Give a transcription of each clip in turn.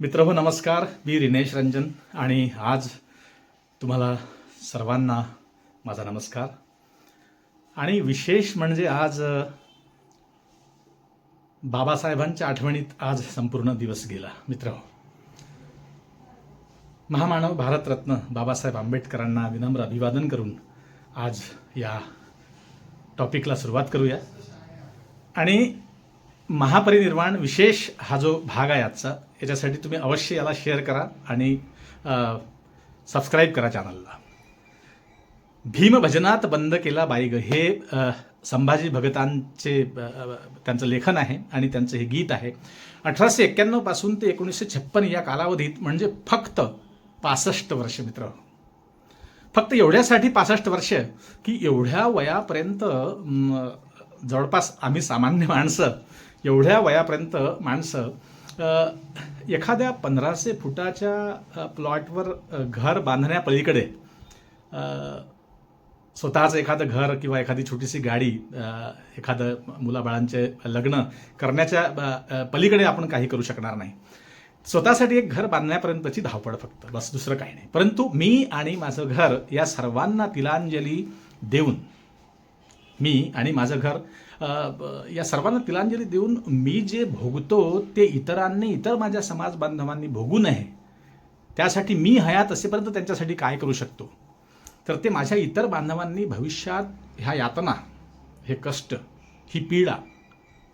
मित्र हो नमस्कार. मी रिनेश रंजन आणि आज तुम्हाला सर्वांना माझा नमस्कार. आणि विशेष म्हणजे आज बाबासाहेबांच्या आठवणीत आज संपूर्ण दिवस गेला. मित्र हो, महामानव भारतरत्न बाबासाहेब आंबेडकरांना विनम्र अभिवादन करून आज या टॉपिकला सुरुवात करूया. आणि महापरिनिर्वाण विशेष हा जो भाग आहे आजचा याच्यासाठी तुम्ही अवश्य याला शेअर करा आणि सबस्क्राईब करा चॅनलला भीमभजनात बंद केला बाईग. हे संभाजी भगतांचे त्यांचं लेखन आहे आणि त्यांचं हे गीत आहे. अठराशे एक्क्याण्णवपासून ते एकोणीसशे छप्पन या कालावधीत म्हणजे फक्त पासष्ट वर्ष मित्र. फक्त एवढ्यासाठी पासष्ट वर्ष की एवढ्या वयापर्यंत जवळपास आम्ही सामान्य माणसं एवढ्या वयापर्यंत माणसं एखाद्या पंधराशे फुटाच्या प्लॉटवर घर बांधण्यापलीकडे स्वतःचं एखादं घर किंवा एखादी छोटीशी गाडी एखादं मुलाबाळांचे लग्न करण्याच्या पलीकडे आपण काही करू शकणार नाही. स्वतःसाठी एक घर बांधण्यापर्यंतची धावपळ फक्त बस दुसरं काही नाही. परंतु मी आणि माझं घर या सर्वांना तिलांजली देऊन मी आणि माझं घर या सर्वांना तिलांजली देऊन मी जे भोगतो ते इतरांनी इतर माझ्या समाज बांधवांनी भोगू नये. त्यासाठी मी हयात असेपर्यंत त्यांच्यासाठी काय करू शकतो? तर ते माझ्या इतर बांधवांनी भविष्यात ह्या यातना हे कष्ट ही पीडा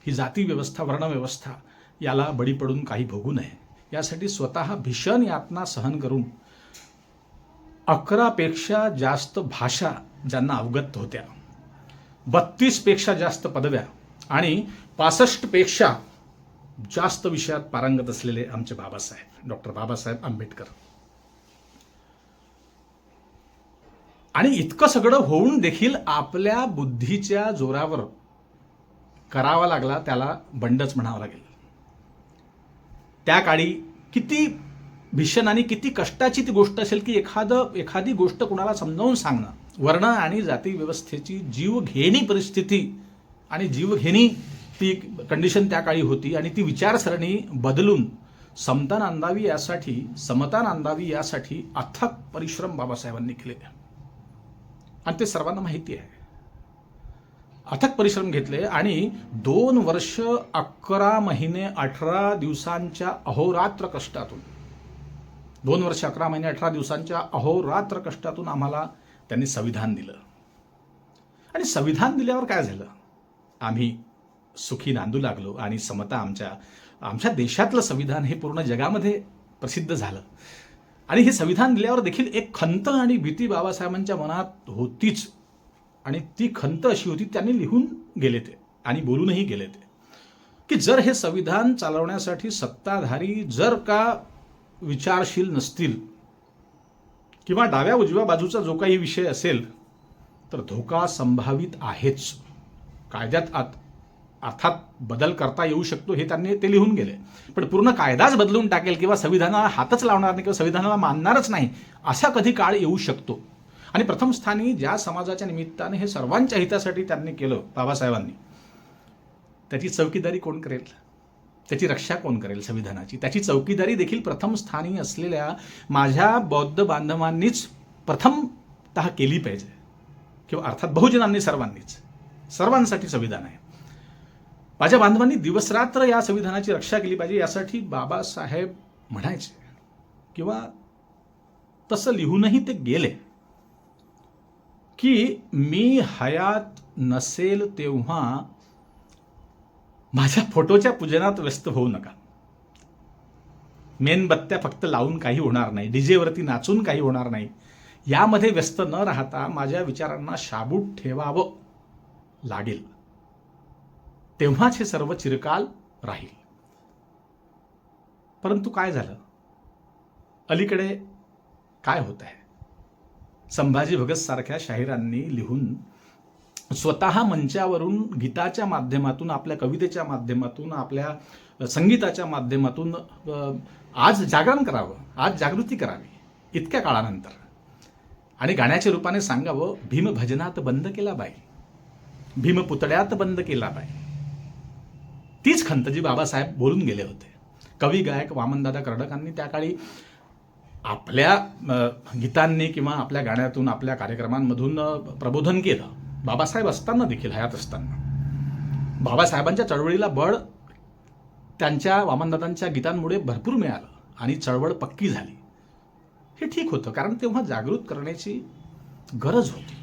ही जाती व्यवस्था वर्णव्यवस्था याला बळी पडून काही भोगू नये. यासाठी स्वतः भीषण यातना सहन करून अकरापेक्षा जास्त भाषा ज्यांना अवगत होत्या. बत्तीसपेक्षा जास्त पदव्या आणि पासष्टपेक्षा जास्त विषयात पारंगत असलेले आमचे बाबासाहेब. डॉक्टर बाबासाहेब आंबेडकर. आणि इतकं सगळं होऊन देखील आपल्या बुद्धीच्या जोरावर करावा लागला त्याला बंडच म्हणावं लागेल. त्या काळी किती भीषण आणि किती कष्टाची ती गोष्ट असेल की एखादं एखादी गोष्ट कुणाला समजावून सांगणं. वर्ण आणि जाती व्यवस्थेची जीवघेणी परिस्थिती आणि जीवघेणी ती कंडिशन त्या काळी होती आणि ती विचारसरणी बदलून समता नांदावी यासाठी समता नांदावी यासाठी अथक परिश्रम बाबासाहेबांनी केले. आणि ते सर्वांना माहिती आहे. अथक परिश्रम घेतले आणि दोन वर्ष अकरा महिने अठरा दिवसांच्या अहोरात्र कष्टातून दोन वर्ष अकरा महिने अठरा दिवसांच्या अहोरात्र कष्टातून आम्हाला त्यांनी संविधान दिलं. आणि संविधान दिल्यावर काय झालं? आम्ही सुखी नांदू लागलो आणि समता आमच्या आमच्या देशातलं संविधान हे पूर्ण जगामध्ये प्रसिद्ध झालं. आणि हे संविधान दिल्यावर देखील एक खंत आणि भीती बाबासाहेबांच्या मनात होतीच. आणि ती खंत अशी होती त्यांनी लिहून गेले ते आणि बोलूनही गेले ते. की जर हे संविधान चालवण्यासाठी सत्ताधारी जर का विचारशील नसतील किंवा डाव्या उजव्या बाजूचा जो काही विषय असेल तर धोका संभावित आहेच. कायद्यात आत अर्थात बदल करता येऊ शकतो हे त्यांनी ते लिहून गेले. पण पूर्ण कायदाच बदलून टाकेल किंवा संविधानाला हातच लावणार नाही किंवा संविधानाला मानणारच नाही असा कधी काळ येऊ शकतो. आणि प्रथम स्थानी ज्या समाजाच्या निमित्ताने हे सर्वांच्या हितासाठी त्यांनी केलं बाबासाहेबांनी त्याची चौकीदारी कोण करेल? त्याची रक्षा कोण करेल संविधानाची? त्याची चौकीदारी देखील प्रथम स्थानी असलेल्या माझ्या बौद्ध बांधवांनीच प्रथमतः केली पाहिजे. किंवा अर्थात बहुजनांनी सर्वांनीच. सर्वांसाठी संविधान आहे. माझ्या बांधवांनी दिवसरात्र या संविधानाची रक्षा केली पाहिजे यासाठी बाबासाहेब म्हणायचे. किंवा तसं लिहूनही ते गेले. की मी हयात नसेल तेव्हा माझ्या फोटोच्या पूजनात व्यस्त होऊ नका. मेणबत्त्या फक्त लावून काही होणार नाही. डीजेवरती नाचून काही होणार नाही. यामध्ये व्यस्त न राहता माझ्या विचारांना शाबूत ठेवावं लागेल. तेव्हाच हे सर्व चिरकाल राहील. परंतु काय झालं? अलीकडे काय होत आहे संभाजी भगत सारख्या शाहिरांनी लिहून स्वतः मंचावरून गीताच्या माध्यमातून आपल्या कवितेच्या माध्यमातून आपल्या संगीताच्या माध्यमातून आज जागरण करावं आज जागृती करावी इतक्या काळानंतर. आणि गाण्याच्या रूपाने सांगावं भीमभजनात बंद केला बाई. भीम पुतळ्यात बंद केला बाई. तीच खंत जी बाबासाहेब बोलून गेले होते. कवी गायक वामनदादा कर्डकांनी त्या काळी आपल्या गीतांनी किंवा आपल्या गाण्यातून आपल्या कार्यक्रमांमधून प्रबोधन केलं. बाबासाहेब असताना देखील हयात असताना. बाबासाहेबांच्या चळवळीला बळ त्यांच्या वामनदादांच्या गीतांमुळे भरपूर मिळालं आणि चळवळ पक्की झाली. हे ठीक होतं कारण तेव्हा जागृत करण्याची गरज होती.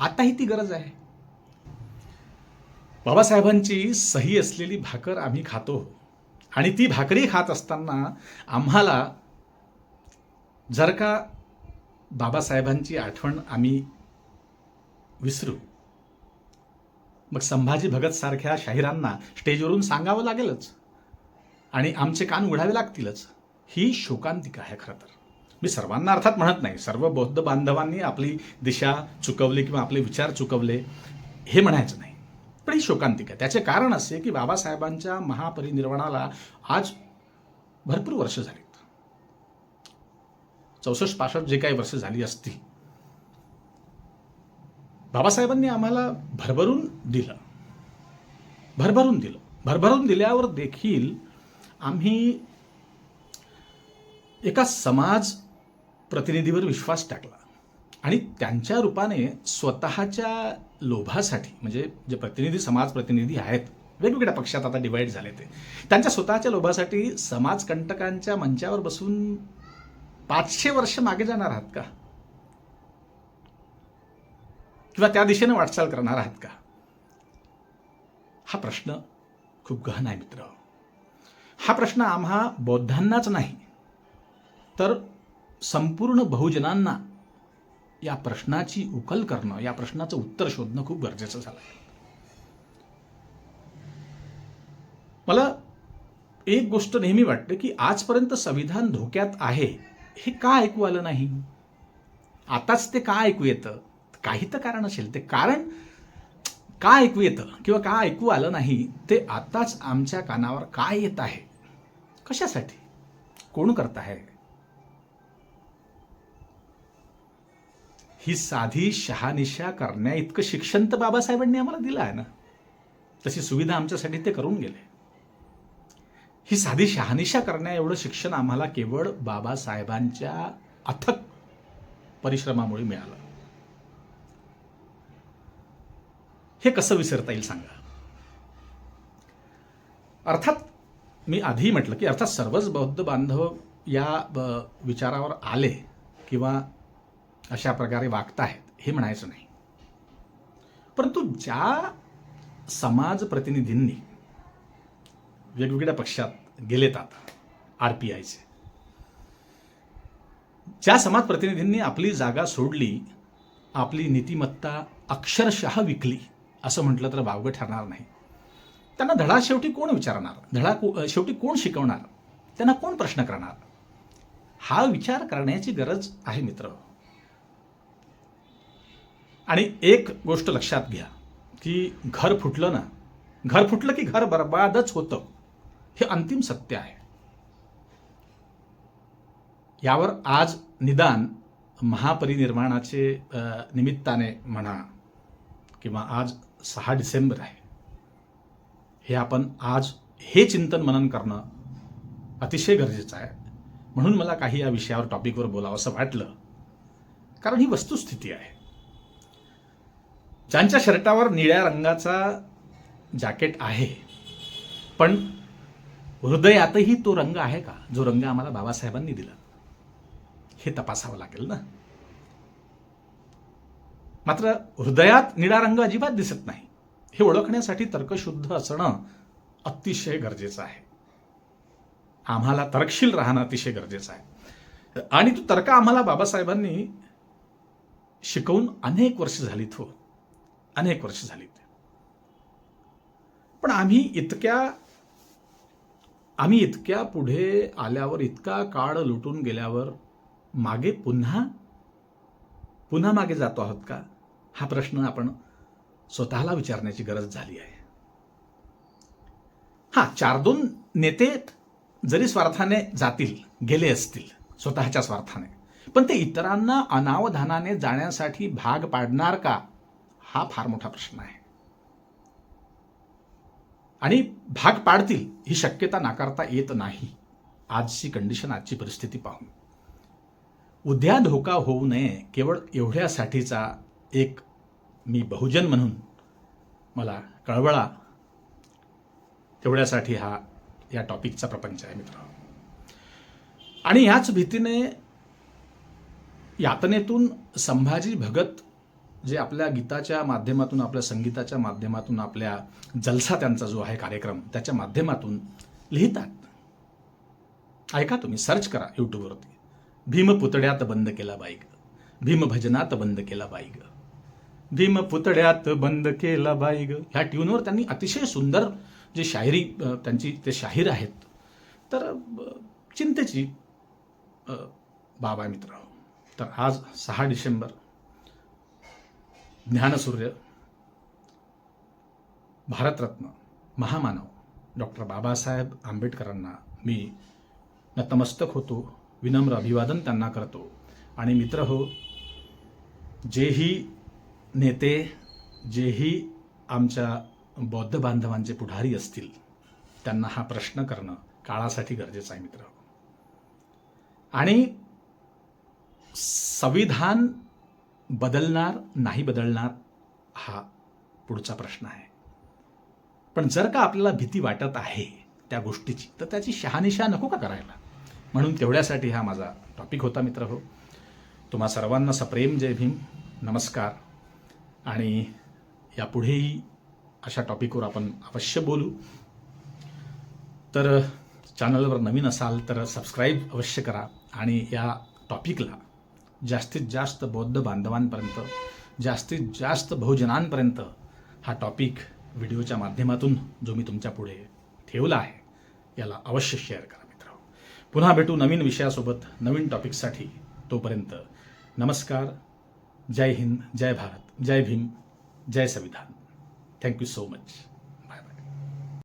आताही ती गरज आहे. बाबासाहेबांची सही असलेली भाकर आम्ही खातो. आणि ती भाकरी खात असताना आम्हाला जर का बाबासाहेबांची आठवण आम्ही विसरू. मग संभाजी भगतसारख्या शाहिरांना स्टेजवरून सांगावं लागेलच. आणि आमचे कान उघडावे लागतीलच. ही शोकांतिका आहे खरं तर. मी सर्वांना अर्थात म्हणत नाही. सर्व बौद्ध बांधवांनी आपली दिशा चुकवली किंवा आपले विचार चुकवले हे म्हणायचं नाही. पण ही शोकांतिका त्याचे कारण असे की बाबासाहेबांच्या महापरिनिर्वाणाला आज भरपूर वर्ष झालीत. चौसष्ट पासष्ट जे काही वर्ष झाली असतील बाबासाहेबांनी आम्हाला भरभरून दिलं. भरभरून दिलं. भरभरून दिल्यावर देखील आम्ही एका समाज प्रतिनिधीवर विश्वास टाकला. आणि त्यांच्या रूपाने स्वतःच्या लोभासाठी म्हणजे जे प्रतिनिधी समाज प्रतिनिधी आहेत वेगवेगळ्या पक्षात आता डिवाईड झाले ते. त्यांच्या स्वतःच्या लोभासाठी समाजकंटकांच्या मंचावर बसून पाचशे वर्ष मागे जाणार आहात का? किंवा त्या दिशेने वाटचाल करणार आहात का? हा प्रश्न खूप गहन आहे मित्र. हा प्रश्न आम्हा बौद्धांनाच नाही तर संपूर्ण बहुजनांना या प्रश्नाची उकल करणं या प्रश्नाचं उत्तर शोधणं खूप गरजेचं झालं. मला एक गोष्ट नेहमी वाटते की आजपर्यंत संविधान धोक्यात आहे हे का ऐकू आलं नाही? आताच ते का ऐकू येतं? काही तर कारण असेल. ते कारण का ऐकू येतं किंवा का ऐकू आलं नाही ते आताच आमच्या कानावर काय येत आहे? कशासाठी? कोण करत आहे? ही साधी शहानिशा करण्या इतकं शिक्षण तर बाबासाहेबांनी आम्हाला दिलं आहे ना. तशी सुविधा आमच्यासाठी ते करून गेले. ही साधी शहानिशा करण्या एवढं शिक्षण आम्हाला केवळ बाबासाहेबांच्या अथक परिश्रमामुळे मिळालं. हे कसं विसरता येईल सांगा. अर्थात मी आधी म्हटलं की अर्थात सर्वच बौद्ध बांधव या विचारावर आले किंवा अशा प्रकारे वागताहेत हे म्हणायचं नाही. परंतु ज्या समाज प्रतिनिधींनी वेगवेगळ्या पक्षात गेलेत आता आर पी आयचे ज्या समाज प्रतिनिधींनी आपली जागा सोडली आपली नीतिमत्ता अक्षरशः विकली असं म्हटलं तर वावगं ठरणार नाही. त्यांना धडा शेवटी कोण विचारणार? धडा को- शेवटी कोण शिकवणार? त्यांना कोण प्रश्न करणार? हा विचार करण्याची गरज आहे मित्र. आणि एक गोष्ट लक्षात घ्या की घर फुटलं ना घर फुटलं की घर बर्बादच होतं. हे अंतिम सत्य आहे. यावर आज निदान महापरिनिर्माणाचे निमित्ताने म्हणा किंवा आज सहा डिसेंबर आहे. हे आपण आज हे चिंतन मनन करणं अतिशय गरजेचं आहे. म्हणून मला काही या विषयावर टॉपिकवर बोलावं असं वाटलं. कारण ही वस्तुस्थिती आहे. ज्यांच्या शर्टावर निळ्या रंगाचा जॅकेट आहे पण हृदयातही तो रंग आहे का? जो रंग आम्हाला बाबासाहेबांनी दिला. हे तपासावं लागेल ना? मात्र हृदयात निळा रंग अजिबात दिसत नाही. हे ओळखण्यासाठी तर्कशुद्ध असणं अतिशय गरजेचं आहे. आम्हाला तर्कशील राहणं अतिशय गरजेचं आहे. आणि तो तर्क आम्हाला बाबासाहेबांनी शिकवून अनेक वर्ष झालीत हो. अनेक वर्ष झालीत. पण आम्ही इतक्या आम्ही इतक्या पुढे आल्यावर इतका काळ लुटून गेल्यावर मागे पुन्हा पुन्हा मागे जातो आहोत का? हा प्रश्न आपण स्वतःला विचारण्याची गरज झाली आहे. हा चार दोन नेते जरी स्वार्थाने जातील गेले असतील स्वतःच्या स्वार्थाने पण ते इतरांना अनावधानाने जाण्यासाठी भाग पाडणार का? हा फार मोठा प्रश्न आहे. आणि भाग पाडतील ही शक्यता नाकारता येत नाही. आजची कंडिशन आजची परिस्थिती पाहून. उद्या धोका होऊ नये केवळ एवढ्यासाठीचा एक मी बहुजन म्हणून मला कळवळा. तेवढ्यासाठी हा या टॉपिकचा प्रपंच आहे मित्र. आणि याच भीतीने यातनेतून संभाजी भगत जे आपल्या गीताच्या माध्यमातून आपल्या संगीताच्या माध्यमातून आपल्या जलसा त्यांचा जो आहे कार्यक्रम त्याच्या माध्यमातून लिहितात. ऐका तुम्ही सर्च करा यूट्यूबवरती भीम पुतळ्यात बंद केला बाईग भीम भजनात बंद केला बाईग भीम पुतळ्यात बंद केला बाईग ह्या ट्यूनवर त्यांनी अतिशय सुंदर जे शायरी त्यांची ते शाहीर आहेत. तर चिंतेची बाबा बाब आहे मित्र तर आज सहा डिसेंबर ज्ञानसूर्य भारतरत्न महामानव डॉक्टर बाबासाहेब आंबेडकरांना मी नतमस्तक होतो. विनम्र अभिवादन त्यांना करतो. आणि मित्र हो जेही नेते जेही आमच्या बौद्ध बांधवांचे पुढारी असतील त्यांना हा प्रश्न करणं काळासाठी गरजेचं आहे मित्र हो. आणि संविधान बदलणार नाही बदलणार हा पुढचा प्रश्न आहे. पण जर का आपल्याला भीती वाटत आहे त्या गोष्टीची तर त्याची शहानिशा नको का करायला? म्हणून तेवढ्यासाठी हा माझा टॉपिक होता मित्र हो. तुम्हा सर्वांना सप्रेम जय भीम नमस्कार. आणि यापुढेही अशा टॉपिकवर आपण अवश्य बोलू. तर चॅनलवर नवीन असाल तर सबस्क्राईब अवश्य करा आणि या टॉपिकला जास्तीत जास्त बौद्ध बांधवांपर्यंत जास्तीत जास्त बहुजनांपर्यंत हा टॉपिक व्हिडिओच्या माध्यमातून जो मी तुमच्यापुढे ठेवला आहे याला अवश्य शेअर करा. पुन्हा भेटू नवीन विषयासोबत नवीन टॉपिकसाठी तोपर्यंत नमस्कार. जय हिंद जय भारत जय भीम जय संविधान. Thank you so much